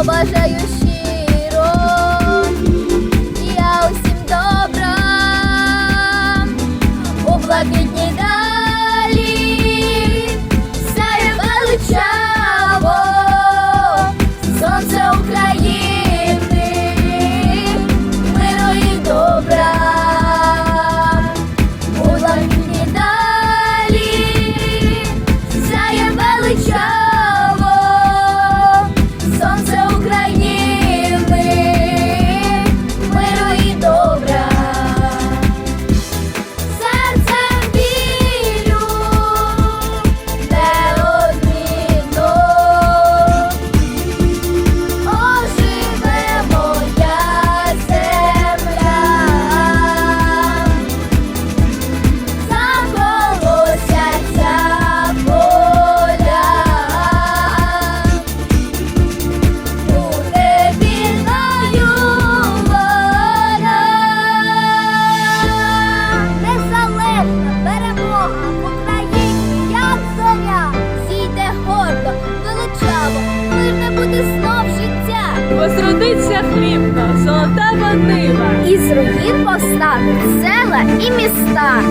побажаю щиро, я усім добра, у блакитні. Україна! Возродиться хлібна, золота нива. І з руїн повстануть села і міста.